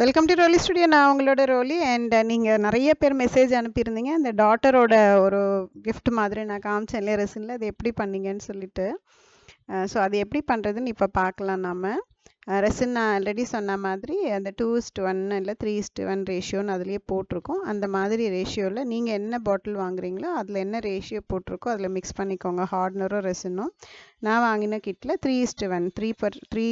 Welcome to ரோலி studio நான் உங்களோட ரோலி and நீங்கள் நிறைய பேர் மெசேஜ் அனுப்பியிருந்தீங்க. அந்த டாட்டரோட ஒரு கிஃப்ட் மாதிரி நான் காமிச்சேன் இல்லையா ரெசினில் அது எப்படி பண்ணீங்கன்னு சொல்லிட்டு. ஸோ அது எப்படி பண்ணுறதுன்னு இப்போ பார்க்கலாம் நம்ம ரெசின் நான் ஆல்ரெடி சொன்ன மாதிரி அந்த டூ இஸ்ட் ஒன் இல்லை த்ரீ இஸ்ட் ஒன் ரேஷியோன்னு அதுலேயே போட்டிருக்கோம். அந்த மாதிரி ரேஷியோவில் நீங்கள் என்ன பாட்டில் வாங்குறீங்களோ அதில் என்ன ரேஷியோ போட்டிருக்கோ அதில் மிக்ஸ் பண்ணிக்கோங்க. ஹார்ட்னரும் ரெசினும் நான் வாங்கின கிட்டில் three is to one three per three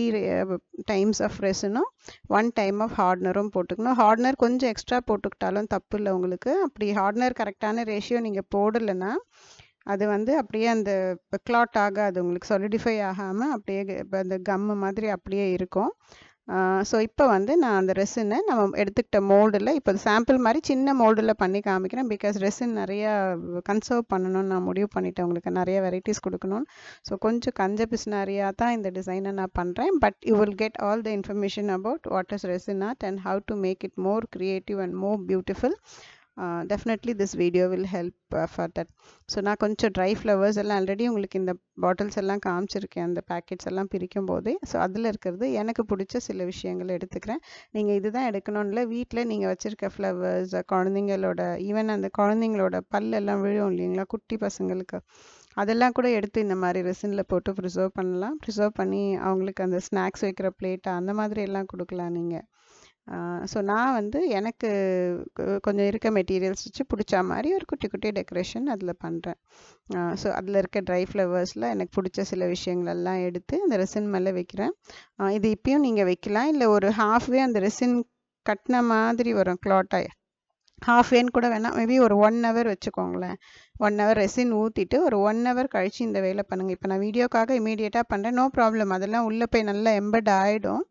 times of ரெசினும் one time of ஹார்ட்னரும் போட்டுக்கணும். ஹார்ட்னர் கொஞ்சம் எக்ஸ்ட்ரா போட்டுக்கிட்டாலும் தப்பு இல்லை உங்களுக்கு. அப்படி ஹார்ட்னர் கரெக்டான ரேஷியோ நீங்கள் போடலைன்னா அது வந்து அப்படியே அந்த கிளாட் ஆகாது உங்களுக்கு சாலிடிஃபை ஆகாமல் அப்படியே இப்போ அந்த கம்மு மாதிரி அப்படியே இருக்கும். ஸோ இப்போ வந்து நான் அந்த ரெசினை நம்ம எடுத்துக்கிட்ட மோல்டில் இப்போ சாம்பிள் மாதிரி சின்ன மோல்டில் பண்ணி காமிக்கிறேன். பிகாஸ் ரெசின் நிறையா கன்சர்வ் பண்ணணும்னு நான் முடிவு பண்ணிட்டேன். உங்களுக்கு நிறைய வெரைட்டிஸ் கொடுக்கணும்னு. ஸோ கொஞ்சம் கஞ்ச பிஸ்னாரியாக தான் இந்த டிசைனை நான் பண்ணுறேன் but you will get all the information about what is resin art and how to make it more creative and more beautiful definitely this video will help for that so நான் கொஞ்சம் try flowers எல்லாம் already உங்களுக்கு இந்த bottles எல்லாம் காமிச்சிருக்கேன். அந்த packets எல்லாம் பிரிக்கும் போதே. ஸோ அதில் இருக்கிறது எனக்கு பிடிச்ச சில விஷயங்கள் எடுத்துக்கிறேன். நீங்கள் இதுதான் எடுக்கணும்னு வீட்டில் நீங்கள் வச்சுருக்க ஃப்ளவர்ஸ் குழந்தைங்களோட ஈவன் அந்த குழந்தைங்களோட பல்லெல்லாம் விழும் இல்லைங்களா? குட்டி பசங்களுக்கு. அதெல்லாம் கூட எடுத்து இந்த மாதிரி ரெசினில் போட்டு ப்ரிசர்வ் பண்ணலாம். ப்ரிசர்வ் பண்ணி அவங்களுக்கு அந்த ஸ்நாக்ஸ் வைக்கிற பிளேட்டை அந்த மாதிரி எல்லாம் கொடுக்கலாம் நீங்கள் ஸோ நான் வந்து எனக்கு கொஞ்சம் இருக்க மெட்டீரியல்ஸ் வச்சு பிடிச்ச மாதிரி ஒரு குட்டி குட்டி டெக்கரேஷன் அதில் பண்ணுறேன் ஸோ அதில் இருக்க ட்ரை ஃப்ளவர்ஸில் எனக்கு பிடிச்ச சில விஷயங்களெல்லாம் எடுத்து அந்த ரெசின் மேலே வைக்கிறேன். இது இப்பயும் நீங்கள் வைக்கலாம். இல்லை ஒரு ஹாஃப்வே அந்த ரெசின் கட்டின மாதிரி வரும் கிளாட்டாக ஹாஃப் வேன் கூட வேணாம் மேபி ஒரு ஒன் ஹவர் வச்சுக்கோங்களேன். ஒன் ஹவர் ரெசின் ஊற்றிட்டு ஒரு ஒன் ஹவர் கழித்து இந்த வேலை பண்ணுங்கள் இப்போ நான் வீடியோக்காக இமீடியட்டாக பண்ணுறேன் நோ ப்ராப்ளம் அதெல்லாம் உள்ளே போய் நல்லா எம்பட் ஆகிடும்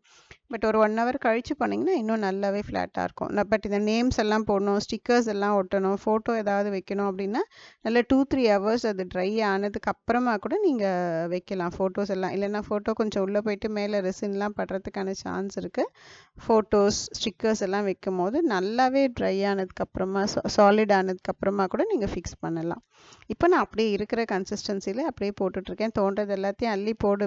பட் ஒரு ஒன் ஹவர் கழித்து பண்ணிங்கன்னா இன்னும் நல்லாவே ஃப்ளாட்டாக இருக்கும். பட் இந்த நேம்ஸ் எல்லாம் போடணும் ஸ்டிக்கர்ஸ் எல்லாம் ஒட்டணும் ஃபோட்டோ ஏதாவது வைக்கணும் அப்படின்னா நல்ல டூ த்ரீ ஹவர்ஸ் அது ட்ரை ஆனதுக்கு அப்புறமா கூட நீங்கள் வைக்கலாம். ஃபோட்டோஸ் எல்லாம். இல்லைன்னா ஃபோட்டோ கொஞ்சம் உள்ளே போயிட்டு மேலே ரெசின்லாம் படுறதுக்கான சான்ஸ் இருக்குது ஃபோட்டோஸ் ஸ்டிக்கர்ஸ் எல்லாம் வைக்கும் போது நல்லாவே ட்ரை ஆனதுக்கப்புறமா சாலிட் ஆனதுக்கப்புறமா கூட நீங்கள் ஃபிக்ஸ் பண்ணலாம். இப்போ நான் அப்படியே இருக்கிற கன்சிஸ்டன்சியில் அப்படியே போட்டுட்ருக்கேன் தோன்றது எல்லாத்தையும் அள்ளி போடு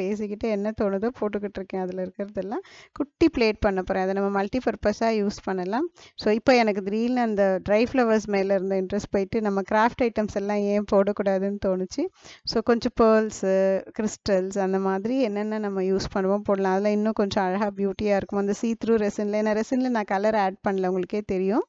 பேசிக்கிட்டு என்ன தோணுதோ போட்டுக்கிட்டு இருக்கேன். அதில் இருக்கிறதெல்லாம் குட்டி பிளேட் பண்ண போகிறேன் அதை நம்ம மல்டி பர்பஸாக யூஸ் பண்ணலாம். ஸோ இப்போ எனக்கு திடீர்னு அந்த ட்ரை ஃப்ளவர்ஸ் மேலே இருந்த இன்ட்ரெஸ்ட் போயிட்டு நம்ம கிராஃப்ட் ஐட்டம்ஸ் எல்லாம் ஏன் போடக்கூடாதுன்னு தோணுச்சு. ஸோ கொஞ்சம் பேர்ல்ஸு கிறிஸ்டல்ஸ் அந்த மாதிரி என்னென்ன நம்ம யூஸ் பண்ணுவோம் போடலாம். அதில் இன்னும் கொஞ்சம் அழகாக பியூட்டியாக இருக்கும். அந்த சீ த்ரூ ரெசினில் ஏன்னா ரெசினில் நான் கலர் ஆட் பண்ணல உங்களுக்கே தெரியும்.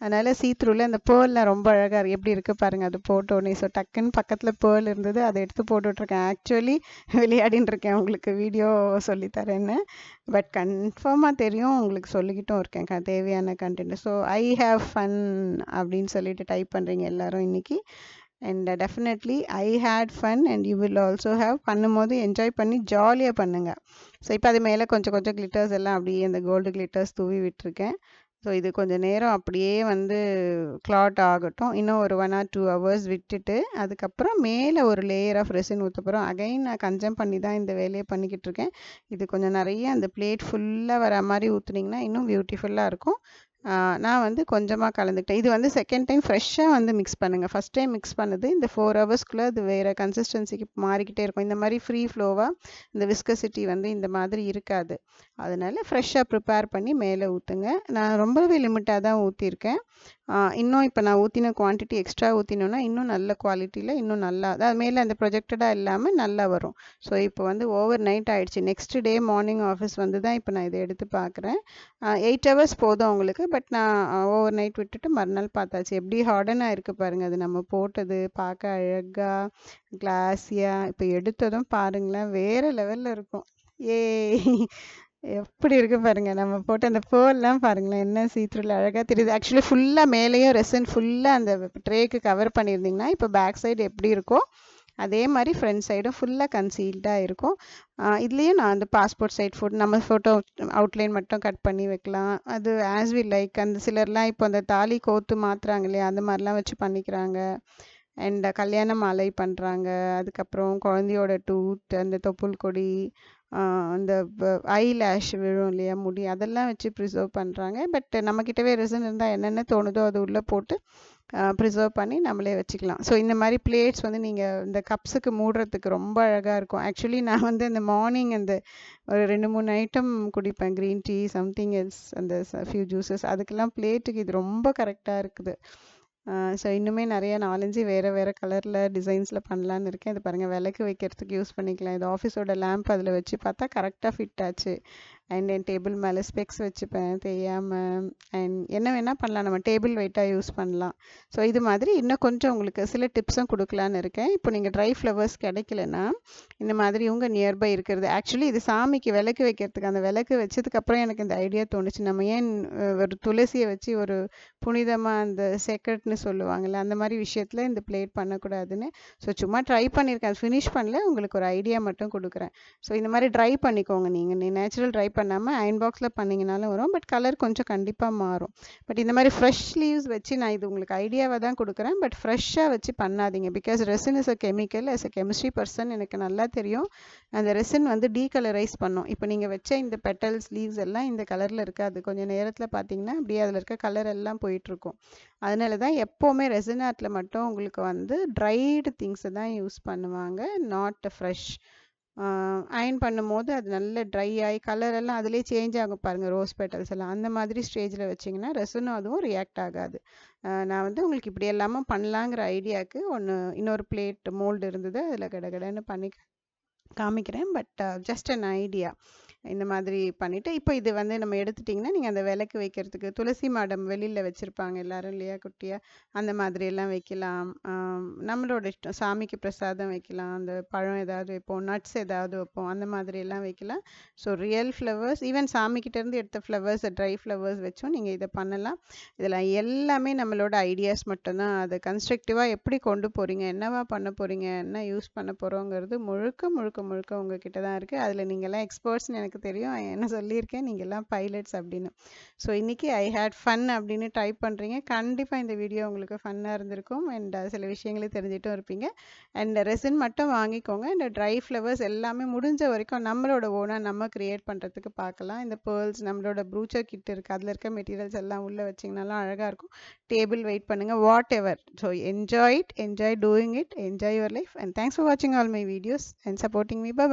அதனால் சீத்ரூவில் அந்த பேர்லாம் ரொம்ப அழகாக எப்படி இருக்குது பாருங்கள் அது போட்டோன்னே ஸோ டக்குன்னு பக்கத்தில் பேர்ல் இருந்தது. அதை எடுத்து போட்டுட்ருக்கேன். ஆக்சுவலி விளையாடின்னு இருக்கேன். உங்களுக்கு வீடியோ சொல்லித்தரேன்னு பட் கன்ஃபார்மாக தெரியும். உங்களுக்கு சொல்லிக்கிட்டும் இருக்கேன். க தேவையான content so I have fun அப்படின்னு சொல்லிட்டு டைப் பண்ணுறீங்க எல்லோரும் இன்றைக்கி and definitely I had fun and you will also have பண்ணும்போது என்ஜாய் பண்ணி ஜாலியாக பண்ணுங்கள் ஸோ இப்போ அது மேலே கொஞ்சம் கொஞ்சம் கிளிட்டர்ஸ் எல்லாம் அப்படியே அந்த கோல்டு கிளிட்டர்ஸ் தூவி விட்டுருக்கேன். ஸோ இது கொஞ்சம் நேரம் அப்படியே வந்து கிளாட் ஆகட்டும். இன்னும் ஒரு ஒன் ஆர் டூ ஹவர்ஸ் விட்டுட்டு அதுக்கப்புறம் மேலே ஒரு லேயர் ஆஃப் ரெசின் ஊற்ற போகிறோம் அகைன் நான் கன்சம் பண்ணி தான் இந்த வேலையை பண்ணிக்கிட்டு இருக்கேன். இது கொஞ்சம் நிறைய அந்த பிளேட் ஃபுல்லாக வர மாதிரி ஊற்றுனீங்கன்னா இன்னும் பியூட்டிஃபுல்லாக இருக்கும். நான் வந்து கொஞ்சமாக கலந்துக்கிட்டேன். இது வந்து செகண்ட் டைம் ஃப்ரெஷ்ஷாக வந்து மிக்ஸ் பண்ணுங்கள் ஃபஸ்ட் டைம் மிக்ஸ் பண்ணது இந்த ஃபோர் ஹவர்ஸ்க்குள்ளே அது வேறு கன்சிஸ்டன்சிக்கு மாறிக்கிட்டே இருக்கும். இந்த மாதிரி ஃப்ரீ ஃப்ளோவாக இந்த விஸ்கசிட்டி வந்து இந்த மாதிரி இருக்காது. அதனால் ஃப்ரெஷ்ஷாக ப்ரிப்பேர் பண்ணி மேலே ஊற்றுங்க நான் ரொம்பவே லிமிட்டாக தான் ஊற்றிருக்கேன் இன்னும் இப்போ நான் ஊற்றின குவான்டிட்டி எக்ஸ்ட்ரா ஊற்றினோன்னா இன்னும் நல்ல குவாலிட்டியில் இன்னும் நல்லா அது மேலே அந்த ப்ரொஜெக்டடாக இல்லாமல் நல்லா வரும். ஸோ இப்போ வந்து ஓவர் நைட் ஆகிடுச்சு நெக்ஸ்ட் டே மார்னிங் ஆஃபீஸ் வந்து தான் இப்போ நான் இதை எடுத்து பார்க்குறேன் எயிட் ஹவர்ஸ் போதும் உங்களுக்கு. பட் நான் ஓவர் நைட் விட்டுட்டு மறுநாள் பார்த்தாச்சு. எப்படி ஹார்டனாக இருக்குது பாருங்கள் அது நம்ம போட்டது பார்க்க அழகாக கிளாஸியாக இப்போ எடுத்ததும் பாருங்களேன். வேறு லெவலில் இருக்கும். ஏ எப்படி இருக்கு பாருங்க. நம்ம போட்டு அந்த பேர்லாம் பாருங்களேன் என்ன சீத்ரூல அழகாக தெரியுது. ஆக்சுவலி ஃபுல்லாக மேலேயும் ரெசன் ஃபுல்லாக அந்த ட்ரேக்கு கவர் பண்ணியிருந்தீங்கன்னா இப்போ பேக் சைடு எப்படி இருக்கோ அதே மாதிரி ஃப்ரண்ட் சைடும் ஃபுல்லாக கன்சீல்டாக இருக்கும். இதுலேயும் நான் அந்த பாஸ்போர்ட் சைட் ஃபோட்டோ நம்ம ஃபோட்டோ அவுட்லைன் மட்டும் கட் பண்ணி வைக்கலாம். அது ஆஸ் வி லைக் அந்த சிலர்லாம் இப்போ அந்த தாலி கோத்து மாற்றுறாங்க இல்லையா அந்த மாதிரிலாம் வச்சு பண்ணிக்கிறாங்க. அண்ட் கல்யாண மாலை பண்ணுறாங்க அதுக்கப்புறம் குழந்தையோட டூத் அந்த தொப்புள் கொடி அந்த ஐ லேஷ் விழும் இல்லையா முடி அதெல்லாம் வச்சு ப்ரிசர்வ் பண்ணுறாங்க பட் நம்மக்கிட்டவே ரிசன் இருந்தால் என்னென்ன தோணுதோ அது உள்ளே போட்டு ப்ரிசர்வ் பண்ணி நம்மளே வச்சுக்கலாம். ஸோ இந்த மாதிரி பிளேட்ஸ் வந்து நீங்கள் இந்த கப்ஸுக்கு மூடுறதுக்கு ரொம்ப அழகாக இருக்கும். ஆக்சுவலி நான் வந்து இந்த மார்னிங் அந்த ஒரு ரெண்டு மூணு ஐட்டம் குடிப்பேன். க்ரீன் டீ சம்திங் எல்ஸ் அந்த ஃபியூ ஜூஸஸ் அதுக்கெல்லாம் பிளேட்டுக்கு இது ரொம்ப கரெக்டாக இருக்குது. ஸோ இன்னுமே நிறைய நாலஞ்சு வேறு வேறு கலரில் டிசைன்ஸில் பண்ணலான்னு இருக்கேன். இது பாருங்கள் விளக்கு வைக்கிறதுக்கு யூஸ் பண்ணிக்கலாம். இது ஆஃபீஸோட லேம்ப் அதில் வச்சு பார்த்தா கரெக்டாக ஃபிட் ஆச்சு. அண்ட் என் டேபிள் மேலே ஸ்பெக்ஸ் வச்சுப்பேன் தெரியாமல் அண்ட் என்ன வேணால் பண்ணலாம் நம்ம டேபிள் வெயிட்டாக யூஸ் பண்ணலாம். ஸோ இது மாதிரி இன்னும் கொஞ்சம் உங்களுக்கு சில டிப்ஸும் கொடுக்கலான்னு இருக்கேன். இப்போ நீங்கள் ட்ரை ஃப்ளவர்ஸ் கிடைக்கலன்னா இந்த மாதிரி உங்கள் நியர்பை இருக்கிறது ஆக்சுவலி இது சாமிக்கு விளக்கு வைக்கிறதுக்கு அந்த விளக்கு வச்சதுக்கப்புறம் எனக்கு இந்த ஐடியா தோணுச்சு. நம்ம ஏன் ஒரு துளசியை வச்சு ஒரு புனிதமாக அந்த செக்ரெட்னு சொல்லுவாங்கள்ல அந்த மாதிரி விஷயத்தில் இந்த பிளேட் பண்ணக்கூடாதுன்னு. ஸோ சும்மா ட்ரை பண்ணியிருக்கேன் ஃபினிஷ் பண்ணல உங்களுக்கு ஒரு ஐடியா மட்டும் கொடுக்குறேன். ஸோ இந்த மாதிரி ட்ரை பண்ணிக்கோங்க நீங்கள் நீ நேச்சுரல் ட்ரை பண்ணாமல் அயன் பாக்ஸில் பண்ணிங்கனாலும் வரும். பட் கலர் கொஞ்சம் கண்டிப்பாக மாறும். பட் இந்த மாதிரி ஃப்ரெஷ் லீவ்ஸ் வச்சு நான் இது உங்களுக்கு ஐடியாவை தான் கொடுக்குறேன். பட் ஃப்ரெஷ்ஷாக வச்சு பண்ணாதீங்க. Because resin is a chemical as a chemistry person எனக்கு நல்லா தெரியும். அந்த ரெசின் வந்து டீகலரைஸ் பண்ணும். இப்போ நீங்கள் வச்ச இந்த பெட்டல்ஸ் லீவ்ஸ் எல்லாம் இந்த கலரில் இருக்காது. கொஞ்சம் நேரத்தில் பார்த்தீங்கன்னா அப்படியே அதில் இருக்க கலர் எல்லாம் போயிட்டுருக்கும். அதனால தான் எப்போவுமே ரெசின் ஆர்ட்டில் மட்டும் உங்களுக்கு வந்து ட்ரைடு திங்ஸை தான் யூஸ் பண்ணுவாங்க. நாட் ஃப்ரெஷ் அயன் பண்ணும்போது அது நல்ல ட்ரை ஆகி கலர் எல்லாம் அதிலே சேஞ்ச் ஆகும் பாருங்கள் ரோஸ் பெட்டல்ஸ் எல்லாம். அந்த மாதிரி ஸ்டேஜில் வச்சிங்கன்னா ரெசனும் அதுவும் ரியாக்ட் ஆகாது. நான் வந்து உங்களுக்கு இப்படி எல்லாமே பண்ணலாங்கிற ஐடியாவுக்கு ஒன்று இன்னொரு பிளேட் மோல்டு இருந்தது அதில் கடை கடைன்னு பண்ணி காமிக்கிறேன். பட் ஜஸ்ட் அன் ஐடியா இந்த மாதிரி பண்ணிவிட்டு இப்போ இது வந்து நம்ம எடுத்துட்டிங்கன்னா நீங்கள் அந்த விளக்கு வைக்கிறதுக்கு துளசி மாடம் வெளியில் வச்சுருப்பாங்க எல்லோரும் இல்லையா குட்டியாக அந்த மாதிரியெல்லாம் வைக்கலாம். நம்மளோட இஷ்டம் சாமிக்கு பிரசாதம் வைக்கலாம். அந்த பழம் ஏதாவது வைப்போம் நட்ஸ் ஏதாவது வைப்போம் அந்த மாதிரியெல்லாம் வைக்கலாம். ஸோ ரியல் ஃப்ளவர்ஸ் ஈவன் சாமிக்கிட்டேருந்து எடுத்த ஃப்ளவர்ஸ் ட்ரை ஃப்ளவர்ஸ் வச்சும் நீங்கள் இதை பண்ணலாம். இதில் எல்லாமே நம்மளோட ஐடியாஸ் மட்டும்தான். அதை கன்ஸ்ட்ரக்டிவாக எப்படி கொண்டு போகிறீங்க என்னவா பண்ண போகிறீங்க என்ன யூஸ் பண்ண போகிறோங்கிறது முழுக்க முழுக்க முழுக்க உங்ககிட்ட தான் இருக்குது அதில் நீங்கள்லாம் எக்ஸ்பர்ட்ஸ்னு எனக்கு தெரியும். என்ன சொல்லியிருக்கேன்? நீங்கள் எல்லாம் பைலட்ஸ் அப்படின்னு. ஸோ இன்றைக்கி ஐ ஹேட் ஃபன் அப்படின்னு டைப் பண்ணுறீங்க கண்டிப்பாக இந்த வீடியோ உங்களுக்கு ஃபன்னாக இருந்திருக்கும். அண்ட் சில விஷயங்களையும் தெரிஞ்சிட்டும் இருப்பீங்க. அண்ட் ரெசின் மட்டும் வாங்கிக்கோங்க. இந்த ட்ரை ஃப்ளவர்ஸ் எல்லாமே முடிஞ்ச வரைக்கும் நம்மளோட ஓனாக நம்ம க்ரியேட் பண்ணுறதுக்கு பார்க்கலாம். இந்த பேர்ல்ஸ் நம்மளோட ப்ரூச்சர் கிட் இருக்குது அதில் இருக்க மெட்டீரியல்ஸ் எல்லாம் உள்ளே வச்சிங்கனாலும் அழகாக இருக்கும். டேபிள் வெயிட் பண்ணுங்கள் whatever so enjoy it enjoy doing it enjoy your life and thanks for வாட்சிங் all my videos and supporting me bye